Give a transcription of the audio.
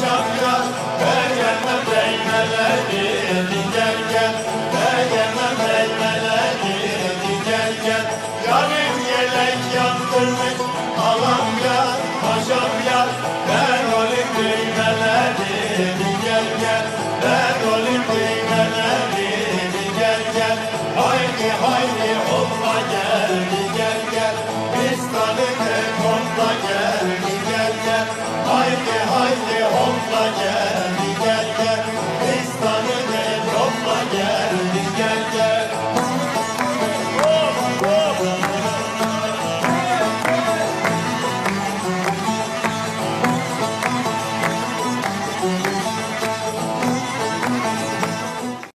şapka Ben gelmem değmeledi gel Ben gelmem değmeledi gel Yarım yelek yaptırmış Alam ya Paşam ya Ben olayım değmeledi Diken gel Ben olayım değmeledi Diken gel Haydi haydi hopla gel Diken gel Biz tanıdık hopla gel Diken gel Haydi yeah.